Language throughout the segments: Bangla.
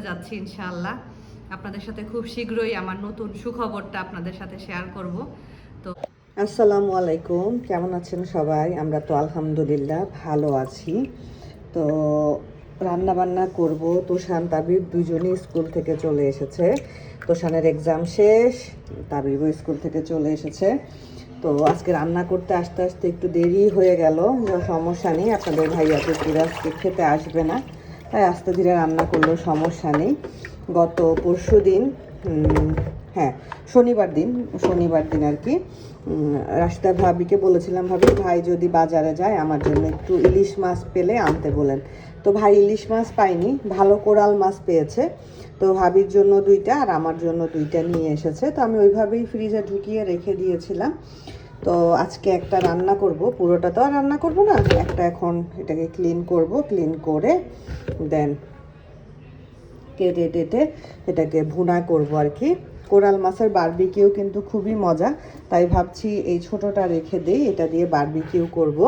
যাচ্ছি ইনশাআল্লাহ। আপনাদের সাথে খুব শীঘ্রই আমার নতুন সুখবরটা আপনাদের সাথে শেয়ার করব। তো আসসালামু আলাইকুম, কেমন আছেন সবাই? আমরা তো আলহামদুলিল্লাহ ভালো আছি। তো রান্না বান্না করব। তোষান তাবিব দুজনেই স্কুল থেকে চলে এসেছে। তোষানের এক্সাম শেষ, তাবিবও স্কুল থেকে চলে এসেছে। তো আজকে রান্না করতে আসতে আসতে একটু দেরি হয়ে গেল, সমস্যা নেই। আপনাদের ভাইয়া আজকে খেতে আসবে না। তাই আস্তে ধীরে রান্না করলেও সমস্যা নেই। গত পরশু দিন হ্যাঁ শনিবার দিন শনিবার দিন আর কি রাশিদা ভাবিকে বলেছিলাম, ভাবি, ভাই যদি বাজারে যায়, আমার জন্য একটু ইলিশ মাছ পেলে আনতে। বলেন। তো ভাই ইলিশ মাছ পাইনি, ভালো কোরাল মাছ পেয়েছে। তো ভাবির জন্য দুইটা আর আমার জন্য দুইটা নিয়ে এসেছে। তো আমি ওইভাবেই ফ্রিজে ঢুকিয়ে রেখে দিয়েছিলাম। তো আজকে একটা রান্না করব, পুরোটা তো আর রান্না করব না। একটা এখন এটাকে ক্লিন করব ক্লিন করে দেন কেটে টেটে এটাকে ভুনা করব আর কি। কোরাল মাছের বারবিকিউ কিন্তু খুবই মজা, তাই ভাবছি এই ছোটটা রেখে দেই, এটা দিয়ে বারবিকিউ করব।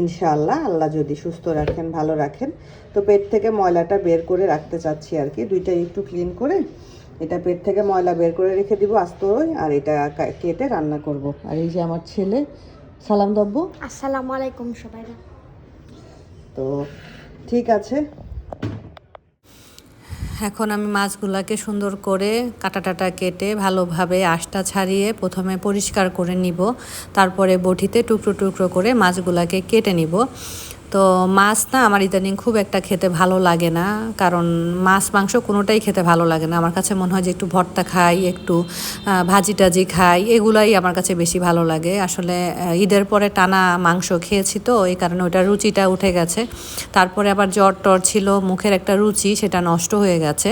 ইনশাআল্লাহ, আল্লাহ যদি সুস্থ রাখেন, ভালো রাখেন। তো পেট থেকে ময়লাটা বের করে রাখতে চাচ্ছি আর কি, দুইটাই একটু ক্লিন করে এটা পেট থেকে ময়লা বের করে রেখে দিব আস্ত আর এটা কেটে রান্না করব। আর এই যে আমার ছেলে সালাম দব্য। আসসালামু আলাইকুম সবাই তো ঠিক আছে। এখন আমি মাছগুলাকে সুন্দর করে কাটা টাটা কেটে ভালোভাবে আশটা ছাড়িয়ে প্রথমে পরিষ্কার করে নিব। তারপরে বটিতে টুকরো টুকরো করে মাছগুলাকে কেটে নিব। তো মাছ না আমার ইদানিং খুব একটা খেতে ভালো লাগে না। কারণ মাছ, মাংস কোনোটাই খেতে ভালো লাগে না। আমার কাছে মনে হয় যে একটু ভর্তা খাই, একটু ভাজি টাজি খাই, এগুলাই আমার কাছে বেশি ভালো লাগে। আসলে ঈদের পরে টানা মাংস খেয়েছি তো, এই কারণে ওইটা রুচিটা উঠে গেছে। তারপরে আবার জ্বর টর ছিল, মুখের একটা রুচি, সেটা নষ্ট হয়ে গেছে।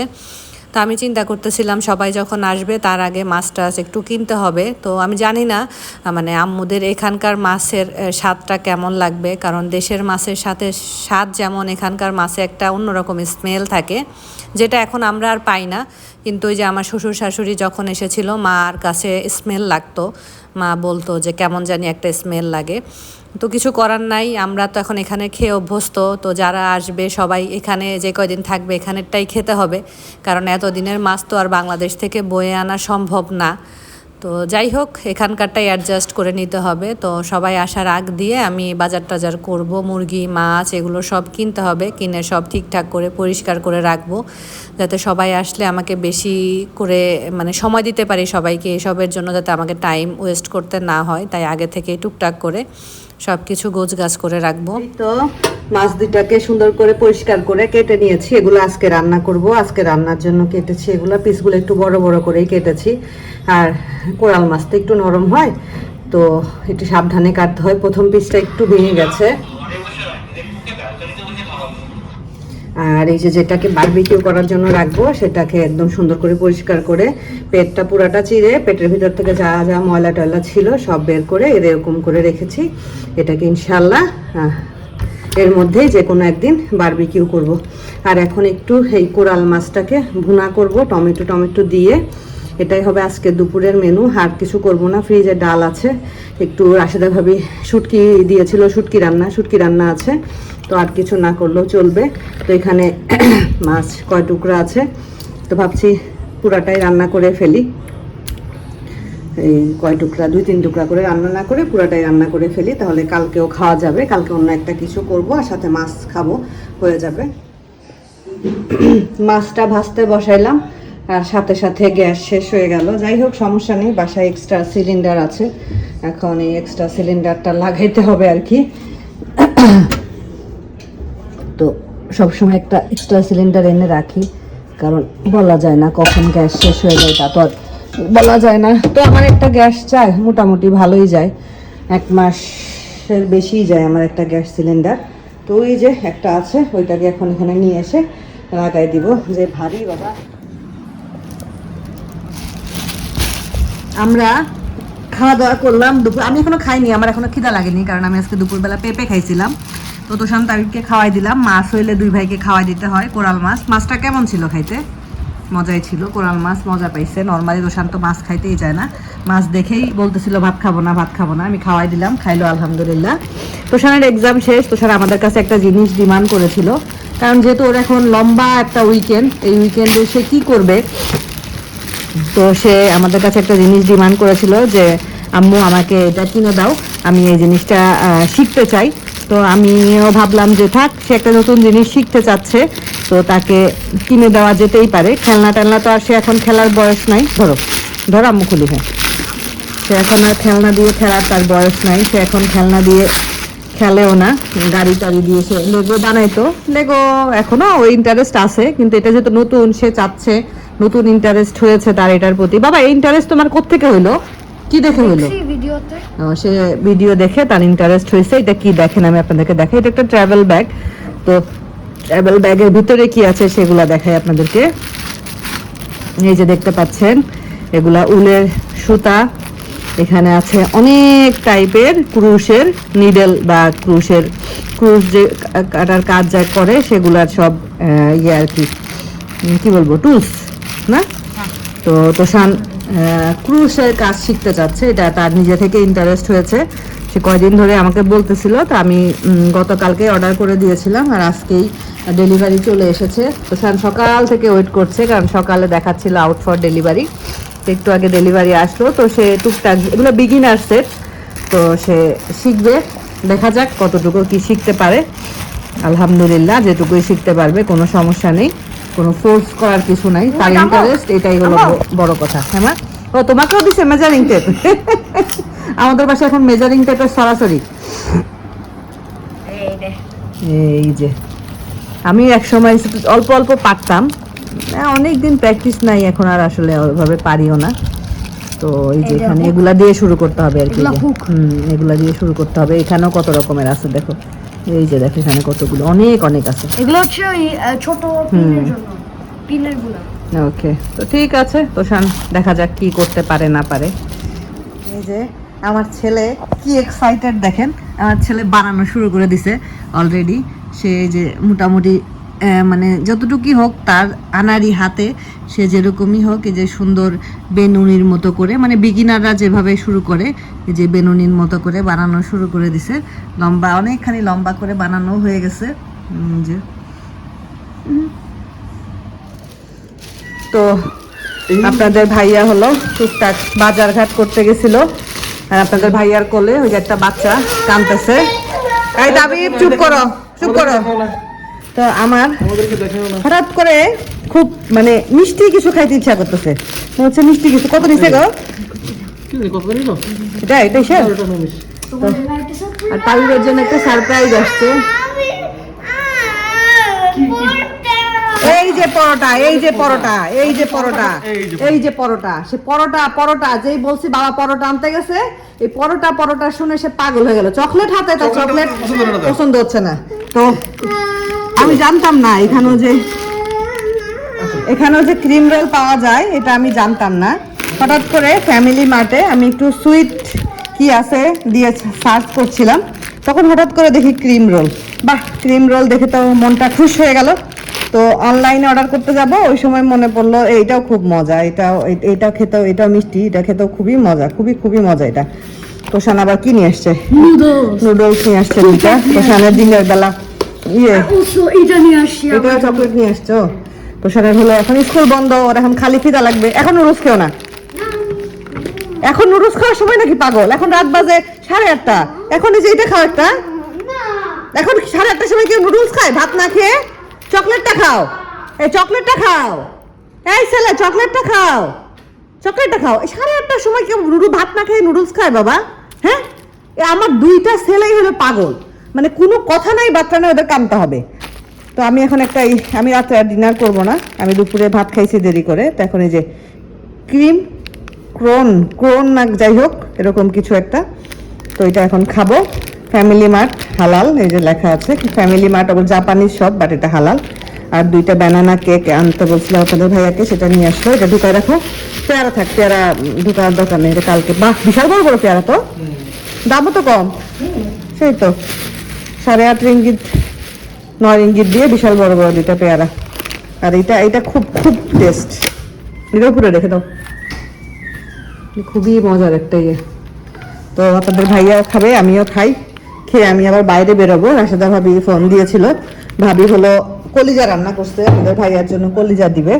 তো আমি চিন্তা করতেছিলাম, সবাই যখন আসবে তার আগে মাছ টাছ একটু কিনতে হবে। তো আমি জানি না মানে আম্মুদের এখানকার মাছের স্বাদটা কেমন লাগবে, কারণ দেশের মাছের সাথে স্বাদ যেমন এখানকার মাছে একটা অন্যরকম স্মেল থাকে, যেটা এখন আমরা আর পাই না। কিন্তু ওই যে আমার শ্বশুর শাশুড়ি যখন এসেছিল, মার কাছে স্মেল লাগতো। মা বলতো যে কেমন জানি একটা স্মেল লাগে। তো কিছু করার নাই, আমরা তো এখন এখানে খেয়ে অভ্যস্ত, তো যারা আসবে সবাই এখানে যে কয়দিন থাকবে এখানেরটাই খেতে হবে, কারণ এতদিনের মাছ তো আর বাংলাদেশ থেকে বয়ে আনা সম্ভব না। তো যাই হোক, এখানকারটাই অ্যাডজাস্ট করে নিতে হবে, তো সবাই আসার আগ দিয়ে আমি বাজার টাজার করব, মুরগি, মাছ এগুলো সব কিনতে হবে, কিনে সব ঠিকঠাক করে, পরিষ্কার করে রাখব, যাতে সবাই আসলে আমাকে বেশি করে মানে সময় দিতে পারি সবাইকে এসবের জন্য, যাতে আমাকে টাইম ওয়েস্ট করতে না হয়, তাই আগে থেকে টুকটাক করে সব কিছু গোছ গাছ করে রাখব। তো মাছ দুইটাকে সুন্দর করে পরিষ্কার করে কেটে নিয়েছি। এগুলো আজকে রান্না করব। আজকে রান্নার জন্য কেটেছি এগুলো। পিসগুলো একটু বড় বড় করেই কেটেছি। আর কোরাল তো একটু নরম হয়, তো একটু সাবধানে কাটতে হয়। প্রথম পিসটা একটু ভেঙে গেছে। আর এই যে যেটাকে বারবিকিউ করার জন্য রাখব, সেটাকে একদম সুন্দর করে পরিষ্কার করে পেটটা পুরাটা চিরে পেটের ভিতর থেকে যা যা ময়লা টয়লা ছিল সব বের করে এরকম করে রেখেছি। এটাকে ইনশাল্লাহ এর মধ্যেই যে কোনো একদিন বারবিকিউ করব। আর এখন একটু এই কোরাল মাছটাকে ভুনা করব, টমেটো টমেটো দিয়ে। এটাই হবে আজকে দুপুরের মেনু আর কিছু করব না, ফ্রিজে ডাল আছে। একটু রাশেদা ভাবি শুটকি দিয়েছিল, শুটকি রান্না শুটকি রান্না আছে। তো আর কিছু না করলেও চলবে। তো এখানে মাছ কয় টুকরা আছে। তো ভাবছি পুরাটাই রান্না করে ফেলি। এই কয় টুকরা, দুই তিন টুকরা করে রান্না না করে পুরাটাই রান্না করে ফেলি। তাহলে কালকেও খাওয়া যাবে। কালকে অন্য একটা কিছু করব আর সাথে মাছ খাব। হয়ে যাবে। মাছটা ভাজতে বসাইলাম। আর সাথে সাথে গ্যাস শেষ হয়ে গেল। যাই হোক, সমস্যা নেই। বাসায় এক্সট্রা সিলিন্ডার আছে। এখন এই এক্সট্রা সিলিন্ডারটা লাগাইতে হবে আর কি। সবসময় একটা এক্সট্রা সিলিন্ডার এনে রাখি, কারণ বলা যায় না কখন গ্যাস শেষ হয়ে যায়, তা তো বলা যায় না। তো আমার একটা গ্যাস চাই, মোটামুটি ভালোই যায়। এক মাসের বেশিই যায় আমার একটা গ্যাস সিলিন্ডার তো ওই যে একটা আছে, ওইটাকে এখন এখানে নিয়ে এসে লাগাই দিব। যে ভারী বাবা। আমরা খাওয়া দাওয়া করলাম দুপুর আমি এখনও খাইনি, আমার এখনও খিদা লাগেনি, কারণ আমি আজকে দুপুরবেলা পেঁপে খাইছিলাম। তো তোষান তারিখকে খাওয়াই দিলাম। মাছ হইলে দুই ভাইকে খাওয়াই দিতে হয় কোরাল মাছ। মাছটা কেমন ছিল খাইতে? মজাই ছিল, কোরাল মাছ মজা পাইছে। নর্মালি রোশান্ত মাছ খাইতেই যায় না। মাছ দেখেই বলতেছিল, ভাত খাব না, ভাত খাব না। আমি খাওয়াই দিলাম, খাইলো আলহামদুলিল্লাহ। তোষানের এক্সাম শেষ, তোষার আমাদের কাছে একটা জিনিস ডিমান্ড করেছিল। কারণ যেহেতু ওর এখন লম্বা একটা উইকেন্ড এই উইকেন্ডে সে কি করবে? তো সে আমাদের কাছে একটা জিনিস ডিমান্ড করেছিল যে, আম্মু, আমাকে এটা কিনে দাও। আমি এই জিনিসটা শিখতে চাই। তো আমিও ভাবলাম যে থাক, সে একটা নতুন জিনিস শিখতে চাচ্ছে, তো তাকে কিনে দেওয়া যেতেই পারে। খেলনা টেলনা তো আর সে এখন খেলার বয়স নাই। ধরো ধরো আম্মু খুলি হ্যাঁ। সে এখন আর খেলনা দিয়ে খেলার তার বয়স নাই। সে এখন খেলনা দিয়ে খেলেও না। গাড়ি টাড়ি দিয়ে সে লেগো বানাইতো লেগো এখনও ওই ইন্টারেস্ট আছে, কিন্তু এটা যেহেতু নতুন, সে চাচ্ছে, নতুন ইন্টারেস্ট হয়েছে তার এটার প্রতি। বাবা, এই ইন্টারেস্ট তোমার কোত্থেকে হইল? কি দেখে ও, সে ভিডিও দেখে তার ইন্টারেস্ট হয়েছে এটা কি দেখেন আমি আপনাদেরকে দেখাই। এটা একটা ট্রাভেল ব্যাগ তো ট্রাভেল ব্যাগের ভিতরে কি আছে সেগুলা দেখাই আপনাদেরকে। এই যে দেখতে পাচ্ছেন এগুলা উলের সুতা। এখানে আছে অনেক টাইপের ক্রুশের নিডেল বা ক্রুশের ক্রুশ যে কাটার কাজ যা করে সেগুলার সব ইয়ে আর কি কি বলব টুলস না? তো তোষান ক্রুশের কাজ শিখতে চাচ্ছে এটা তার নিজে থেকে ইন্টারেস্ট হয়েছে। সে কয়দিন ধরে আমাকে বলতেছিল, তো আমি গতকালকে অর্ডার করে দিয়েছিলাম আর আজকেই ডেলিভারি চলে এসেছে। তোষান সকাল থেকে ওয়েট করছে, কারণ সকালে দেখাচ্ছিল আউট ফর ডেলিভারি একটু আগে ডেলিভারি আসলো, তো সে টুকটাক, এগুলো বিগিনার সেট তো সে শিখবে। দেখা যাক কতটুকু কি শিখতে পারে। আলহামদুলিল্লাহ, যেটুকুই শিখতে পারবে, কোনো সমস্যা নেই। কোনো ফোর্স করার কিছু নাই তার ইন্টারেস্ট এটাই হলো বড় কথা হ্যাঁ মা? ও তোমাকেও দিছে মেজারিং টেপ আমাদের পাশে এখন মেজারিং টেপের সরাসরি। এই যে আমি এক সময় অল্প অল্প পারতাম। অনেক দিন প্র্যাকটিস নাই এখন আর আসলে ওইভাবে পারিও না। তো এই যে এখানে এগুলা দিয়ে শুরু করতে হবে আর কি হুম এগুলা দিয়ে শুরু করতে হবে। এখানেও কত রকমের আছে দেখো। এই যে দেখো এখানে কতগুলো অনেক অনেক আছে। এগুলো হচ্ছে ওই ছোট পিনের জন্য পিনেরগুলো ওকে তো ঠিক আছে তো শান দেখা যাক কি করতে পারে না পারে। এই যে আমার ছেলে কি এক্সাইটেড দেখেন আমার ছেলে বানানো শুরু করে দিছে অলরেডি সে এই যে মোটামুটি মানে যতটুকুই হোক তার আনারি হাতে সে যেরকমই হোক এই যে সুন্দর বেনুনির মতো করে মানে বিগিনাররা যেভাবে শুরু করে, এই যে বেনুনির মতো করে বানানো শুরু করে দিছে। লম্বা, অনেকখানি লম্বা করে বানানো হয়ে গেছে। যে। তো আপনাদের ভাইয়া হলো টুকটাক বাজার ঘাট করতে গেছিল। আর আপনাদের ভাইয়ার কোলে ওই যে একটা বাচ্চা দাবি, চুপ করো চুপ করো। তো আমার হঠাৎ করে খুব মানে মিষ্টি কিছু খাইতে ইচ্ছা করতেছে। হচ্ছে মিষ্টি কিছু। কত নিছে গো? এটা এটাই স্যার আর তাবিবের জন্য একটা সারপ্রাইজ আসছে। এই যে পরোটা এই যে পরোটা এই যে পরোটা এই যে পরোটা। সে পরোটা পরোটা যেই বলছি বাবা পরোটা আনতে গেছে এই পরোটা পরোটা শুনে সে পাগল হয়ে গেল। চকলেট হাতে তার চকলেট পছন্দ হচ্ছে না। তো আমি জানতাম না এখানেও যে এখানেও যে ক্রিম রোল পাওয়া যায় এটা আমি জানতাম না। হঠাৎ করে ফ্যামিলি মার্টে আমি একটু সুইট কি আছে দিয়ে সার্চ করছিলাম। তখন হঠাৎ করে দেখি ক্রিম রোল। বাহ ক্রিম রোল দেখে তো মনটা খুশ হয়ে গেল। তো অনলাইনে অর্ডার করতে যাব ওই সময় মনে পড়ল এইটাও খুব মজা এটাও এটা খেতেও এটাও মিষ্টি এটা খেতেও খুবই মজা খুবই খুবই মজা এটা। তোষান আবার কি নিয়ে আসছে? নুডলস। নিয়ে আসছে তোষানের দিনের বেলা ইয়ে। এটা নিয়ে আসছি এটা চকলেট নিয়ে আসছো? তো সেটা হলো এখন স্কুল বন্ধ ওর এখন খালি খিদা লাগবে। এখন নুডলস খেও না। এখন নুডলস খাওয়ার সময় নাকি পাগল? এখন রাত বাজে সাড়ে আটটা। এখন এই যে এটা খাও একটা। এখন সাড়ে আটটার সময় কেউ নুডলস খায়? ভাত না খেয়ে চকলেটটা খাও। এই চকলেটটা খাও। এই ছেলে চকলেটটা খাও। চকলেটটা খাও। এই সাড়ে আটটার সময় কেউ নুডল ভাত না খেয়ে নুডলস খায় বাবা? হ্যাঁ? আমার দুইটা ছেলেই হলো পাগল। মানে কোনো কথা নাই বাচ্চা নাই ওদের কামতে হবে। তো আমি এখন একটা আমি রাত্রে আর ডিনার করব না। আমি দুপুরে ভাত খাইছি দেরি করে। তো এখন এই যে ক্রিম ক্রোন ক্রোন না যাই হোক এরকম কিছু একটা। তো এটা এখন খাব। ফ্যামিলি মার্ট হালাল এই যে লেখা আছে ফ্যামিলি মার্ট ওগুলো জাপানিজ সব বাট এটা হালাল। আর দুইটা ব্যানানা কেক আনতে বলছিলাম আপনাদের ভাইয়াকে সেটা নিয়ে আসলো এটা ঢুকায় রাখো। পেয়ারা থাক পেয়ারা ঢুকার দরকার নেই। এটা কালকে বাহ বিশাল বড় বড় পেয়ারা তো। দামও তো কম। সেই তো। সাড়ে আট রিঙ্গিত, নয় রিঙ্গিত দিয়ে বিশাল বড় বড় দুইটা পেয়ারা। আর এটা এটা খুব খুব টেস্ট এটা পুরো রেখে দাও। খুবই মজার একটা ইয়ে। তো আপনাদের ভাইয়া খাবে, আমিও খাই। খেয়ে আমি আবার বাইরে বেরোবো। রাশেদা ভাবি ফোন দিয়েছিল। ভাবি হলো কলিজা রান্না করছে। আমাদের ভাইয়ার জন্য কলিজা দিবে।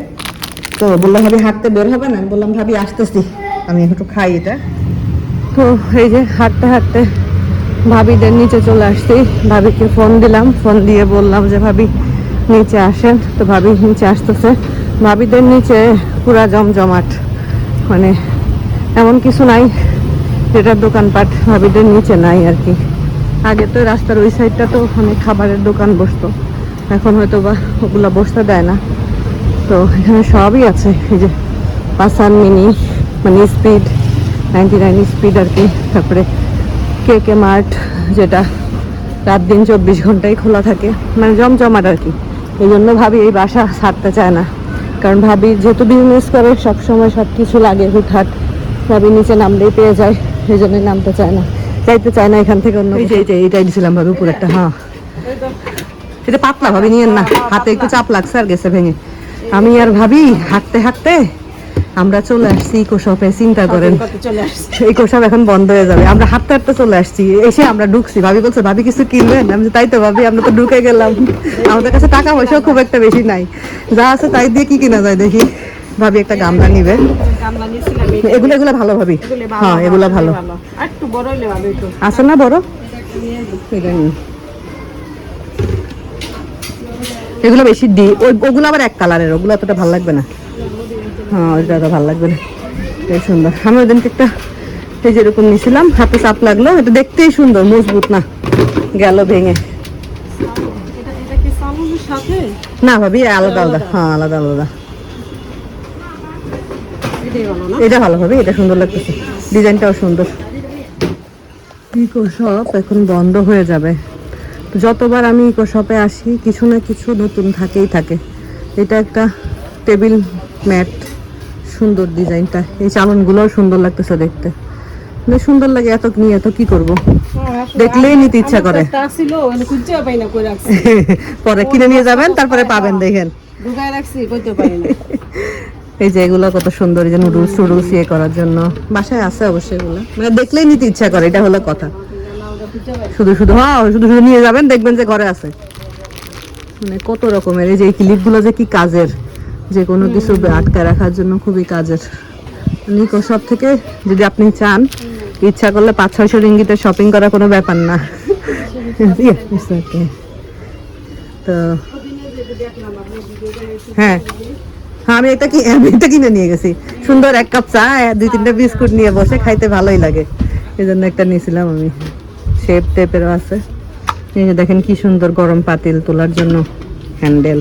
তো বললাম, ভাবি, হাঁটতে বের হবে না? আমি বললাম, ভাবি, আসতেছি। আমি একটু খাই এটা। তো এই যে হাঁটতে হাঁটতে ভাবিদের নিচে চলে আসছি। ভাবিকে ফোন দিলাম ফোন দিয়ে বললাম যে, ভাবি, নিচে আসেন। তো ভাবি নিচে আসতেছে। ভাবিদের নিচে পুরা জমজমাট। মানে এমন কিছু নাই, যেটার দোকানপাট ভাবিদের নিচে নাই আর কি। আগে তো রাস্তার ওই সাইডটা তো অনেক খাবারের দোকান বসতো। এখন হয়তো বা ওগুলা বসতে দেয় না। তো এখানে সবই আছে। এই যে পাসান মিনি মানে স্পিড নাইনটি নাইন স্পিড আর কি। তারপরে কে কে মার্ট যেটা রাত দিন চব্বিশ ঘন্টাই খোলা থাকে। মানে জমজমাট আর কি। এই জন্য ভাবি এই বাসা ছাড়তে চায় না। কারণ ভাবি যেহেতু বিজনেস করে সবসময় সব কিছু লাগে হুটহাট। ভাবি নিচে নামলেই পেয়ে যায় সেই জন্যই নামতে চায় না। চাইতে চায় না এখান থেকে অন্য এইটাই দিছিলাম ভাবি উপরে একটা হ্যাঁ। এটা পাতলা ভাবি নিয়েন না। হাতে একটু চাপ লাগছে আর গেছে ভেঙে। আমি আর ভাবি হাঁটতে হাঁটতে আমরা চলে আসছি ইকো শপে চিন্তা করেন। ইকো শপ এখন বন্ধ হয়ে যাবে। আমরা হাঁটতে হাঁটতে চলে আসছি। এসে আমরা ঢুকছি। ভাবি বলছে ভাবি কিছু কিনবেন? আমি তাই তো ভাবি আমরা তো ঢুকে গেলাম। আমাদের কাছে টাকা পয়সাও খুব একটা বেশি নাই। যা আছে তাই দিয়ে কি কিনা যায় দেখি। ভাবি একটা গামলা নিবে। এগুলো এগুলো ভালো ভাবি। হ্যাঁ এগুলো ভালো আছে না বড়? এগুলো বেশি দি ওই ওগুলো আবার এক কালারের ওগুলো এতটা ভালো লাগবে না। ওইটা তো ভালো লাগবে না। এই সুন্দর। আমি ওই দিনকে একটা এই যেরকম নিয়েছিলাম, হাতে চাপ লাগল, এটা দেখতেই সুন্দর, মজবুত না। গেল ভেঙে। না ভাবি, আলাদা আলাদা। হ্যাঁ আলাদা আলাদা। এটা ভালো হবে এটা সুন্দর লাগতেছে। ডিজাইনটাও সুন্দর। ইকো শপ এখন বন্ধ হয়ে যাবে। যতবার আমি ইকো শপে আসি, কিছু না কিছু নতুন থাকেই থাকে। এটা একটা টেবিল ম্যাট। সুন্দর ডিজাইনটা। এই চালনগুলোও সুন্দর লাগতেছে দেখতে। সুন্দর লাগে এত নিয়ে এত কি করব? দেখলেই নিতে ইচ্ছা করে। পরে কিনে নিয়ে যাবেন তারপরে পাবেন দেখেন। এই যে এগুলো কত সুন্দর এই যে নুডলস টুডলস ইয়ে করার জন্য। বাসায় আছে অবশ্যই এগুলো। মানে দেখলেই নিতে ইচ্ছা করে এটা হলো কথা। শুধু শুধু হ্যাঁ শুধু শুধু নিয়ে যাবেন দেখবেন যে ঘরে আছে। মানে কত রকমের এই যে ক্লিপগুলো যে কি কাজের। যে কোনো কিছু আটকে রাখার জন্য খুবই কাজের। নিকো সব থেকে যদি আপনি চান ইচ্ছা করলে পাঁচ ছয়শো রিঙ্গিতে শপিং করা কোনো ব্যাপার না। okay. তো হ্যাঁ। হ্যাঁ আমি এটা কি আমি এটা কিনে নিয়ে গেছি। সুন্দর এক কাপ চা দুই তিনটা বিস্কুট নিয়ে বসে খাইতে ভালোই লাগে। এই জন্য একটা নিয়েছিলাম আমি। শেপ টেপেরও আছে। এই যে দেখেন কি সুন্দর গরম পাতিল তোলার জন্য। হ্যান্ডেল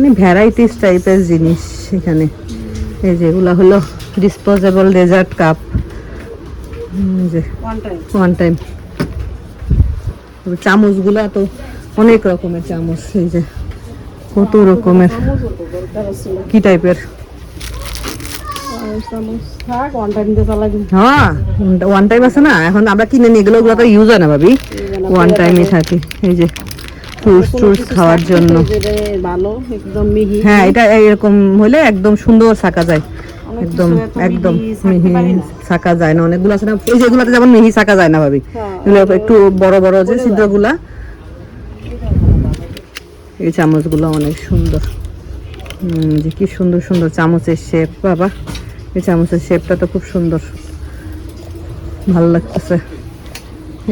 মানে ভ্যারাইটিস টাইপের জিনিস এখানে। এই যে এগুলো হলো disposable dessert cup one time চামচগুলা তো অনেক রকমের চামচ এই যে কত রকমের। কি টাইপের হ্যাঁ ওয়ান টাইম আছে না? এখন আমরা কিনে নিয়ে গেলে ওগুলো তো ইউজ হয় না ভাবি। ওয়ান টাইমই থাকে এই যে। ফ্রুটস ট্রুটস খাওয়ার জন্য। ভালো একদম মিহি হ্যাঁ এটা এরকম হলে একদম সুন্দর ছাকা যায়। একদম একদম মিহি। ছাকা যায় না। অনেকগুলো আছে না এই যেগুলোতে যেমন মিহি ছাকা যায় না ভাবি। হ্যাঁ, একটু বড় বড় যে ছিদ্রগুলা। এই চামচগুলো অনেক সুন্দর। যে কি সুন্দর সুন্দর চামচের শেপ বাবা। এই চামচের শেপটা তো খুব সুন্দর। ভালো লাগতেছে।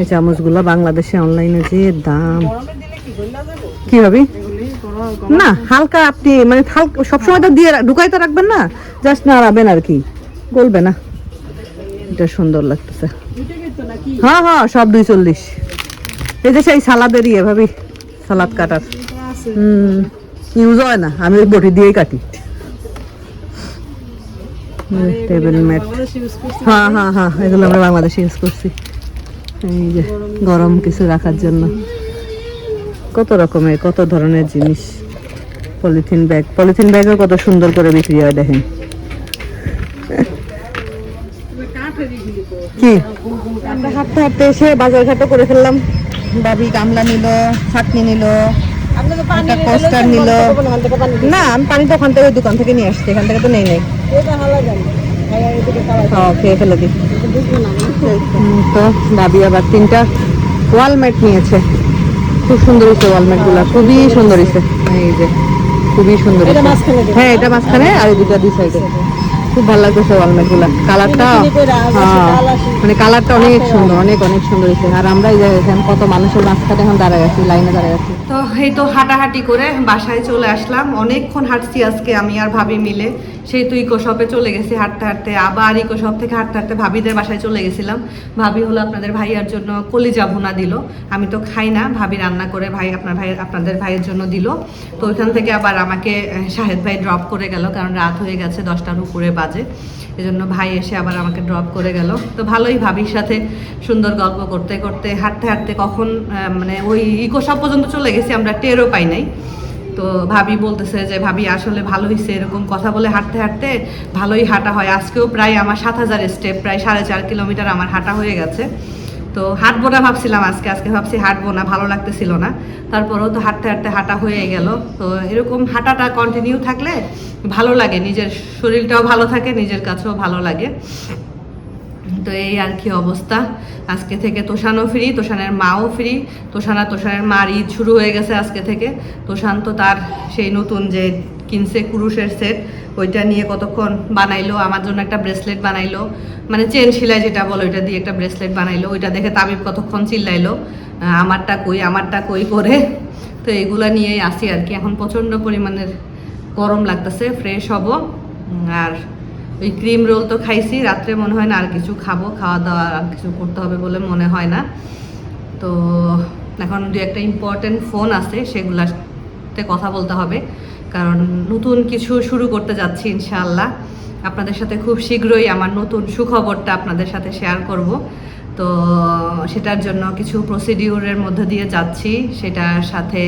এই চামচগুলো বাংলাদেশে অনলাইনে যে দাম। কি ভাবি? না হালকা আপনি মানে হালকা সবসময় তো দিয়ে ঢুকাই তো রাখবেন না? জাস্ট নাড়াবেন আর কি। গলবে না। এটা সুন্দর লাগতেছে। হ্যাঁ হ্যাঁ সব দুই চল্লিশ এই যে সেই সালাদের ইয়ে ভাবি সালাদ কাটার। হুম ইউজ হয় না আমি ওই বটি দিয়েই কাটি। টেবিল ম্যাট হ্যাঁ হ্যাঁ হ্যাঁ এগুলো আমরা বাংলাদেশে ইউজ করছি। এই যে গরম কিছু রাখার জন্য। কত রকমের কত ধরনের জিনিস? পলিথিন ব্যাগ পলিথিন ব্যাগও কত সুন্দর করে বিক্রি হয় দেখেন। কি? আমরা হাঁটতে হাঁটতে এসে বাজার ঘাটও করে ফেললাম। বাবি গামলা নিল ছাকনি নিল একটা কোস্টার নিল। না আমি পানি তো ওখান থেকে ওই দোকান থেকে নিয়ে আসছি এখান থেকে তো নেই নেই। হ্যাঁ খেয়ে ফেলে দিই তো ভাবি আবার তিনটা ওয়ালমেট নিয়েছে। খুব সুন্দর হয়েছে ওয়ালমেটগুলা খুবই সুন্দর হয়েছে এই যে। খুবই সুন্দর হ্যাঁ এটা মাঝখানে আর এই দুটা দুই সাইডে খুব ভালো লাগতেছে ওয়ালমেটগুলা কালারটা হ্যাঁ মানে কালারটা অনেক সুন্দর, অনেক অনেক সুন্দর হয়েছে। আর আমরা এই যে এখানে কত মানুষের মাঝখানে এখন দাঁড়ায় আছি, লাইনে দাঁড়ায় আছি। তো এই তো হাঁটাহাঁটি করে বাসায় চলে আসলাম। অনেকক্ষণ হাঁটছি আজকে আমি আর ভাবি মিলে। সেই তো ইকো শপে চলে গেছি হাঁটতে হাঁটতে। আবার ইকো শপ থেকে হাঁটতে হাঁটতে ভাবিদের বাসায় চলে গেছিলাম। ভাবি হলো আপনাদের ভাইয়ার জন্য কলিজা ভুনা দিল। আমি তো খাই না, ভাবি রান্না করে ভাই আপনার ভাই, আপনাদের ভাইয়ের জন্য দিল। তো ওইখান থেকে আবার আমাকে শাহেদ ভাই ড্রপ করে গেল। কারণ রাত হয়ে গেছে দশটার উপরে বাজে এজন্য ভাই এসে আবার আমাকে ড্রপ করে গেল। তো ভালোই ভাবির সাথে সুন্দর গল্প করতে করতে, হাঁটতে হাঁটতে কখন মানে ওই ইকো সব পর্যন্ত চলে গেছি, আমরা টেরও পাই নাই। তো ভাবি বলতেছে যে, ভাবি, আসলে ভালো হয়েছে এরকম কথা বলে হাঁটতে হাঁটতে ভালোই হাঁটা হয়। আজকেও প্রায় আমার সাত হাজার স্টেপ প্রায় সাড়ে চার কিলোমিটার আমার হাঁটা হয়ে গেছে। তো হাঁটবো না ভাবছিলাম আজকে আজকে ভাবছি হাঁটবো না, ভালো লাগতেছিল না। তারপরেও তো হাঁটতে হাঁটতে হাঁটা হয়ে গেল। তো এরকম হাঁটাটা কন্টিনিউ থাকলে ভালো লাগে, নিজের শরীরটাও ভালো থাকে, নিজের কাছেও ভালো লাগে। তো এই আর কি অবস্থা। আজকে থেকে তোষানও ফ্রি তোষানের মাও ফ্রি তোষানা তোষানের মার ঈদ শুরু হয়ে গেছে আজকে থেকে। তোষান তো তার সেই নতুন যে কিনছে কুরুশের সেট ওইটা নিয়ে কতক্ষণ বানাইলো, আমার জন্য একটা ব্রেসলেট বানাইলো মানে চেন সেলাই যেটা বলো, ওইটা দিয়ে একটা ব্রেসলেট বানাইলো, ওইটা দেখে তাবিব কতক্ষণ চিল্লাইলো আমারটা কই আমারটা কই করে তো এগুলা নিয়েই আসি আর কি, এখন প্রচণ্ড পরিমাণের গরম লাগতেছে ফ্রেশ হব আর ওই ক্রিম রোল তো খাইছি, রাত্রে মনে হয় না আর কিছু খাব, খাওয়া দাওয়া আর কিছু করতে হবে বলে মনে হয় না। তো এখন দু একটা ইম্পর্টেন্ট ফোন আছে সেগুলাতে কথা বলতে হবে। কারণ নতুন কিছু শুরু করতে যাচ্ছি ইনশাআল্লাহ। আপনাদের সাথে খুব শীঘ্রই আমার নতুন সুখবরটা আপনাদের সাথে শেয়ার করব। তো সেটার জন্য কিছু প্রসিডিউরের মধ্যে দিয়ে যাচ্ছি। সেটার সাথে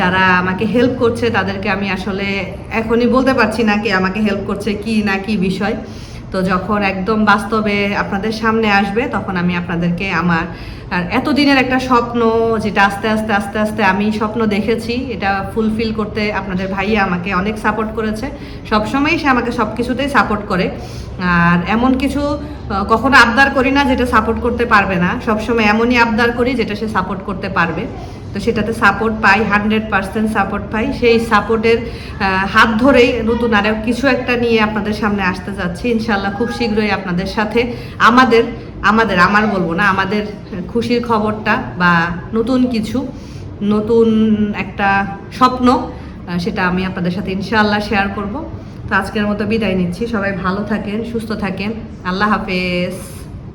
যারা আমাকে হেল্প করছে, তাদেরকে আমি আসলে এখনই বলতে পারছি না কি আমাকে হেল্প করছে, কি না কি বিষয়। তো যখন একদম বাস্তবে আপনাদের সামনে আসবে, তখন আমি আপনাদেরকে আমার, আর এতদিনের একটা স্বপ্ন যেটা আস্তে আস্তে আস্তে আস্তে আমি স্বপ্ন দেখেছি, এটা ফুলফিল করতে আপনাদের ভাইয়া আমাকে অনেক সাপোর্ট করেছে। সবসময়ই সে আমাকে সব কিছুতেই সাপোর্ট করে। আর এমন কিছু কখনো আবদার করি না যেটা সাপোর্ট করতে পারবে না। সবসময় এমনই আবদার করি যেটা সে সাপোর্ট করতে পারবে। তো সেটাতে সাপোর্ট পাই হান্ড্রেড পার্সেন্ট সাপোর্ট পাই। সেই সাপোর্টের হাত ধরেই নতুন আরও কিছু একটা নিয়ে আপনাদের সামনে আসতে যাচ্ছি। ইনশাল্লাহ খুব শীঘ্রই আপনাদের সাথে আমাদের আমাদের, আমার বলব না, আমাদের খুশির খবরটা বা নতুন কিছু, নতুন একটা স্বপ্ন সেটা আমি আপনাদের সাথে ইনশাআল্লাহ শেয়ার করব। তো আজকের মতো বিদায় নিচ্ছি। সবাই ভালো থাকেন, সুস্থ থাকেন। আল্লাহ হাফেজ।